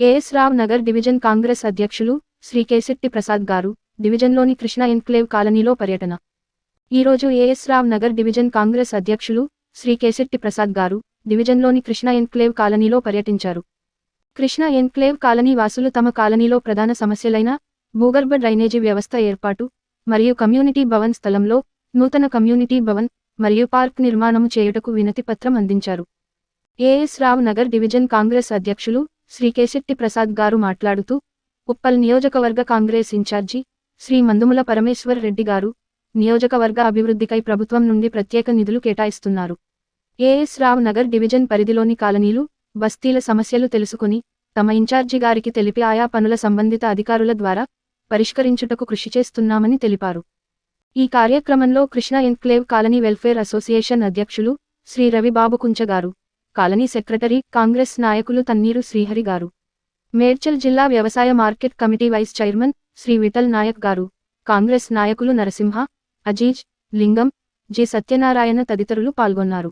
As Rao Nagar division Congress అధ్యక్షులు శ్రీ కేశెట్టి ప్రసాద్ గారు డివిజన్లోని కృష్ణ ఎన్క్లేవ్ కాలనీలో పర్యటన. ఈరోజు ఏఎస్ రావ్ నగర్ డివిజన్ కాంగ్రెస్ అధ్యక్షులు శ్రీ కేశెట్టి ప్రసాద్ గారు డివిజన్లోని కృష్ణ ఎన్క్లేవ్ కాలనీలో పర్యటించారు. కృష్ణ ఎన్క్లేవ్ కాలనీ వాసులు తమ కాలనీలో ప్రధాన సమస్యలైన భూగర్భ డ్రైనేజీ వ్యవస్థ ఏర్పాటు మరియు కమ్యూనిటీ భవన్ స్థలంలో నూతన కమ్యూనిటీ భవన్ మరియు పార్క్ నిర్మాణము చేయుటకు వినతిపత్రం అందించారు. ఏఎస్ రావ్ నగర్ డివిజన్ కాంగ్రెస్ అధ్యక్షులు శ్రీ కేశెట్టి ప్రసాద్ గారు మాట్లాడుతూ ఉప్పల్ నియోజకవర్గ కాంగ్రెస్ ఇన్ఛార్జి శ్రీ మందుముల పరమేశ్వర్ రెడ్డి గారు నియోజకవర్గ అభివృద్ధికై ప్రభుత్వం నుండి ప్రత్యేక నిధులు కేటాయిస్తున్నారు. ఏఎస్ రావ్ నగర్ డివిజన్ పరిధిలోని కాలనీలు బస్తీల సమస్యలు తెలుసుకుని తమ ఇన్ఛార్జి గారికి తెలిపి ఆయా పనుల సంబంధిత అధికారుల ద్వారా పరిష్కరించుటకు కృషి చేస్తున్నామని తెలిపారు. ఈ కార్యక్రమంలో Krishna enclave colony welfare association అధ్యక్షులు శ్రీ రవిబాబు కుంచగారు. కాలనీ సెక్రటరీ కాంగ్రెస్ నాయకులు తన్నీరు శ్రీహరి గారు. మేడ్చల్ జిల్లా వ్యవసాయ market committee vice chairman Shri Vithal Naik గారు. కాంగ్రెస్ నాయకులు నరసింహ అజీజ్ లింగం జి సత్యనారాయణ తదితరులు పాల్గొన్నారు.